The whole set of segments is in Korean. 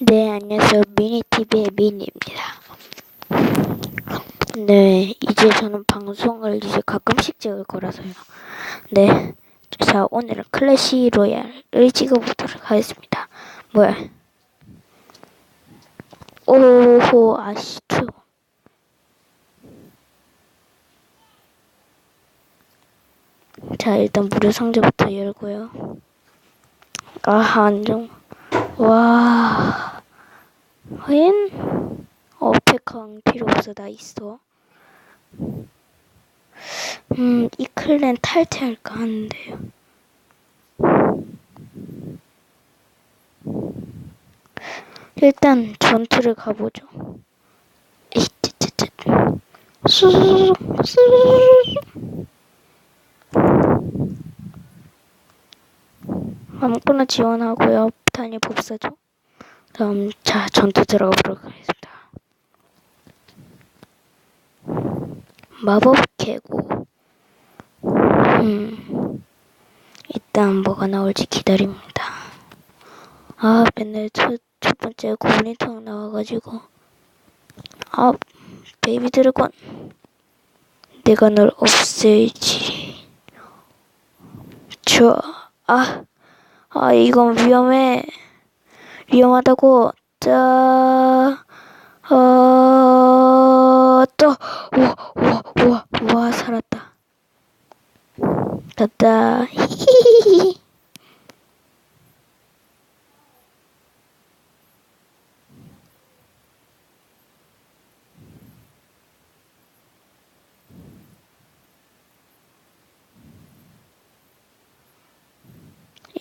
네, 안녕하세요. 미니TV의 미니입니다. 네, 이제 저는 방송을 이제 가끔씩 찍을 거라서요. 네. 자, 오늘은 클래시 로얄을 찍어보도록 하겠습니다. 뭐야? 오호, 추. 자, 일단 무료 상자부터 열고요. 아, 안정. 와. 웬? 어, 페캉 필요 없어. 나 있어. 음, 이 클랜 탈퇴할까 하는데요. 일단 전투를 가보죠. 아무거나 지원하고요. 단위 법사죠. 다음 자 전투 들어가 보도록 하겠습니다. 마법 캐고 음 일단 뭐가 나올지 기다립니다. 아 맨날 첫, 첫 번째 고블린통 나와가지고 아 베이비 드래곤 내가 널 없애지 좋아 아, 아 이건 위험해 위험하다고 자 어, 또, 우와, 우와, 우와, 우와, 살았다. 됐다. 히히히히.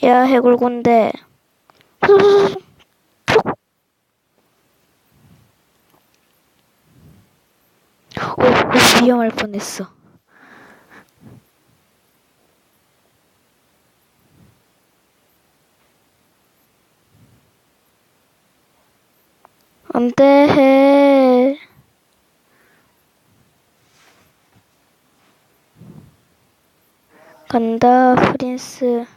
야, 해골군대. 오, 오, 위험할 뻔했어. 안 돼. 간다, 프린스.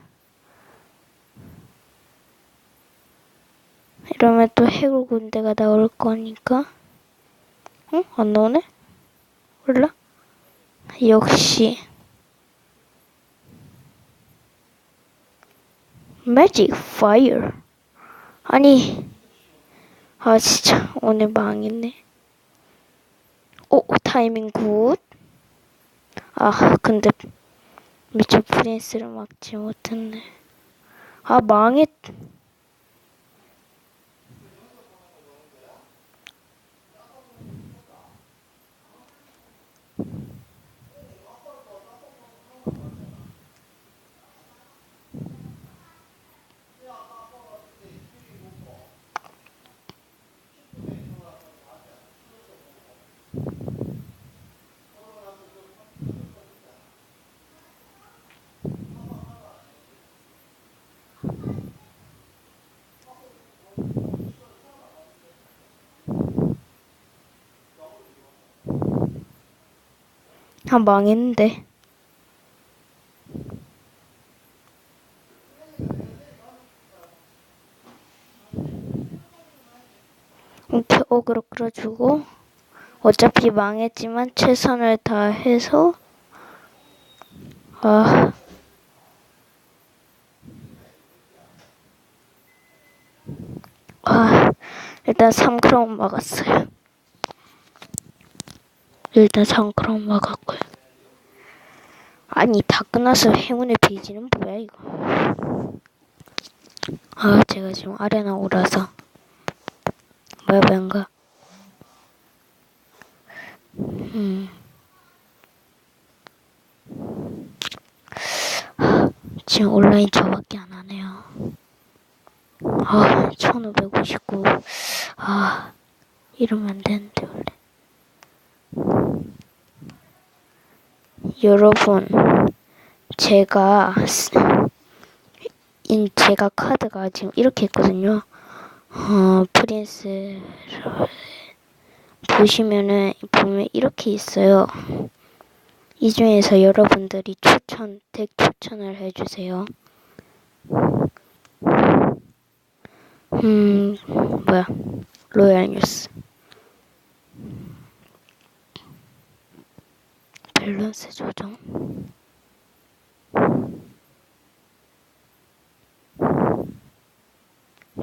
이러면 또 해골 군대가 나올 거니까. 응? 안 나오네? 몰라? 역시. 매직 파이어. 아니. 아, 진짜. 오늘 망했네. 오, 타이밍 굿. 아, 근데 미쳐 프린스를 막지 못했네. 아, 망했. 아, 망했는데. 이렇게 어그로 끌어주고 어차피 망했지만 최선을 다해서 아 아, 일단 3크롬 막았어요. 일단 3크롬 막았고요. 아니, 다 끝나서 행운의 페이지는 뭐야, 이거. 아, 제가 지금 아레나 오라서. 뭐야, 뭔가. 음. 지금 온라인 저밖에 안 하네요. 아, 1559. 아, 이러면 안 되는데, 원래. 여러분, 제가, 인, 제가 카드가 지금 이렇게 있거든요. 어, 프린스를 보시면은, 보면 이렇게 있어요. 이 중에서 여러분들이 추천, 덱 추천을 해주세요. 음, 뭐야. 로얄 뉴스. 밸런스 조정.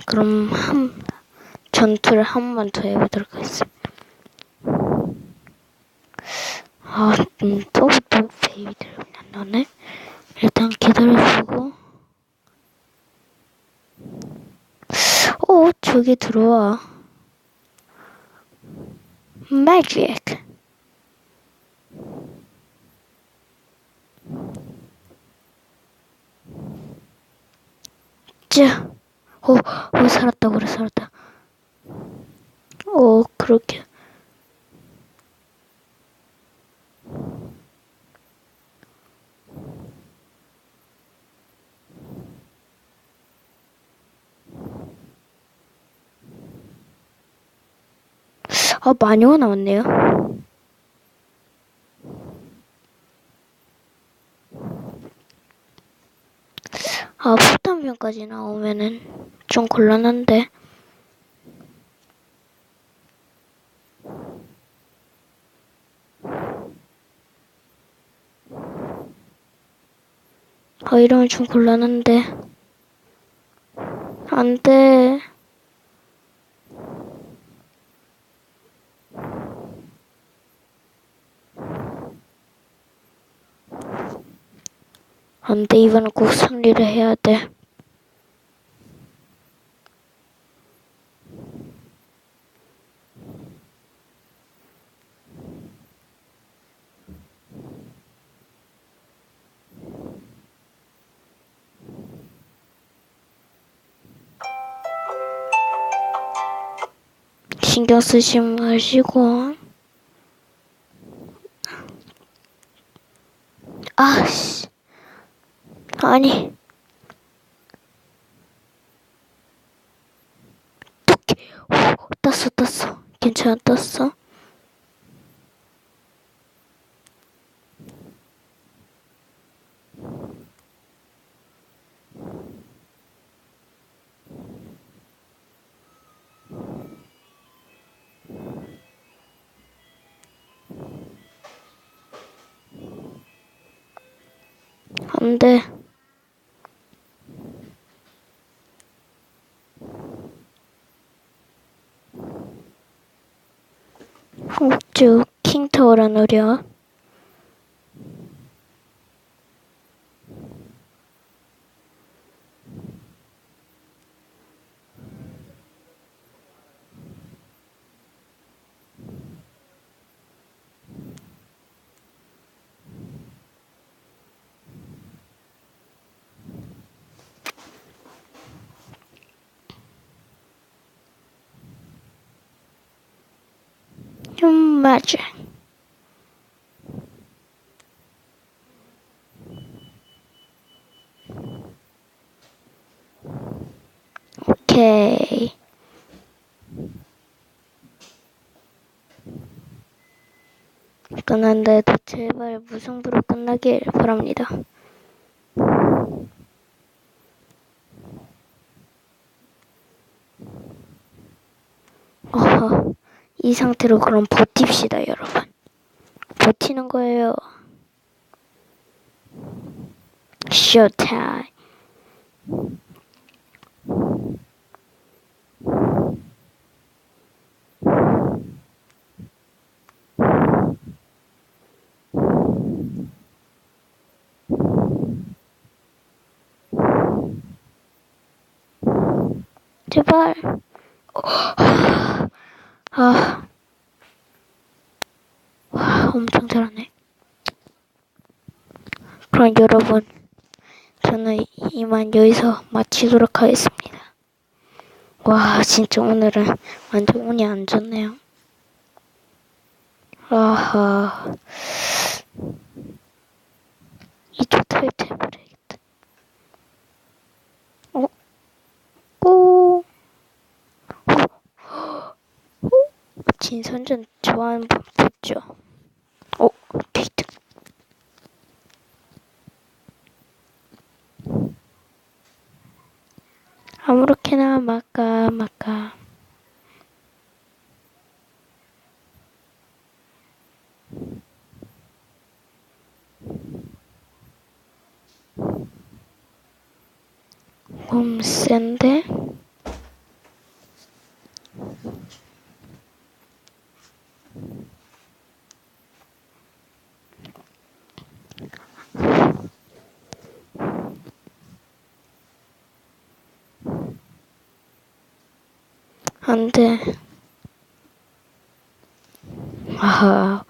그럼 한, 전투를 한 번만 더 해보도록 하겠습니다. 아, 음, 또, 또 베이비들 안 나네? 일단 기다려주고. 어, 저기 들어와. Magic. 자, 어, 어, 살았다, 그래, 살았다. 어, 그렇게. 아, 마녀가 나왔네요. 아, 포탄병까지 나오면은 좀 곤란한데. 아, 이러면 좀 곤란한데. 안 돼. 안 돼, 이번엔 꼭 승리를 해야 돼. 신경 쓰지 마시고. 아씨. 아니. 떴어, 떴어. 괜찮아, 떴어. 안 돼. 쭉 킹타워라 노려. 음, 맞아. 오케이. 끝난데도 제발 무승부로 끝나길 바랍니다. 어허, 이 상태로 그럼 버팁시다, 여러분. 버티는 거예요. 쇼타임. 제발. 아. 와, 엄청 잘하네. 그럼 여러분, 저는 이만 여기서 마치도록 하겠습니다. 와, 진짜 오늘은 완전 운이 안 좋네요. 아하. 이쪽 타이트 해버려야겠다. 어? 오. 긴 선전 좋아하는 분 있죠? 어, 뒤트. 아무렇게나 막가 막가. 몸 음, 센데? 안 돼. 아하,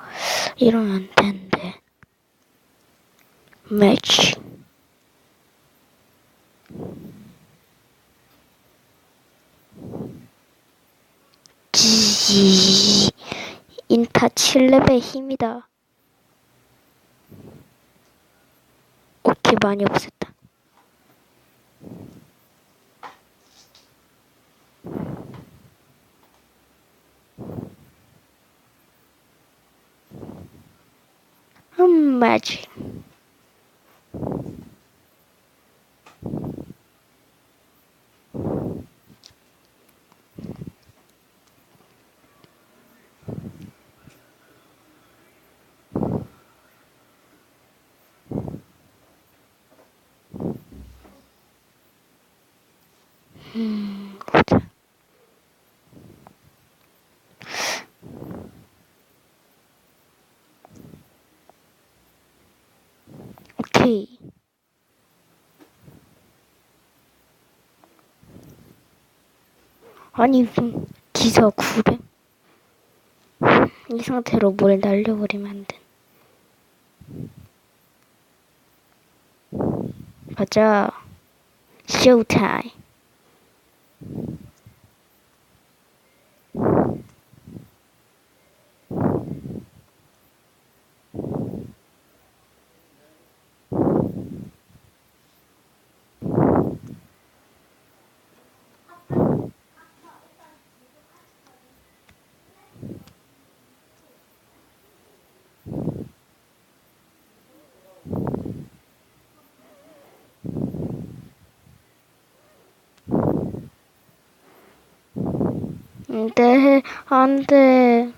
이러면 안 되는데. 매치. 지 인타 7렙의 힘이다. 오케이, 많이 없앴다. 음, 매직. 음, 보자. 오케이. 아니, 음, 기사 900? 이 상태로 뭘 날려버리면 안 돼. 가자. 쇼 타임. 안 돼, 안 돼.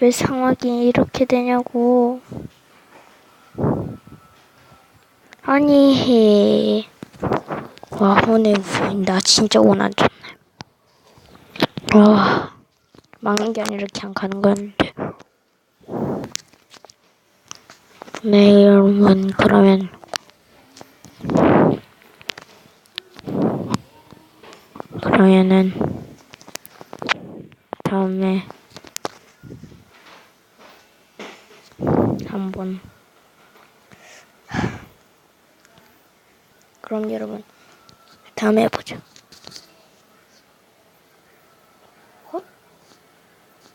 왜 상황이 이렇게 되냐고. 아니, 와, 오늘 나 진짜 운 안 좋네. 와, 막는 게 아니라 그냥 가는 거였는데. 네, 여러분, 그러면. 그러면은, 다음에, 한번. 그럼 여러분, 다음에 보죠.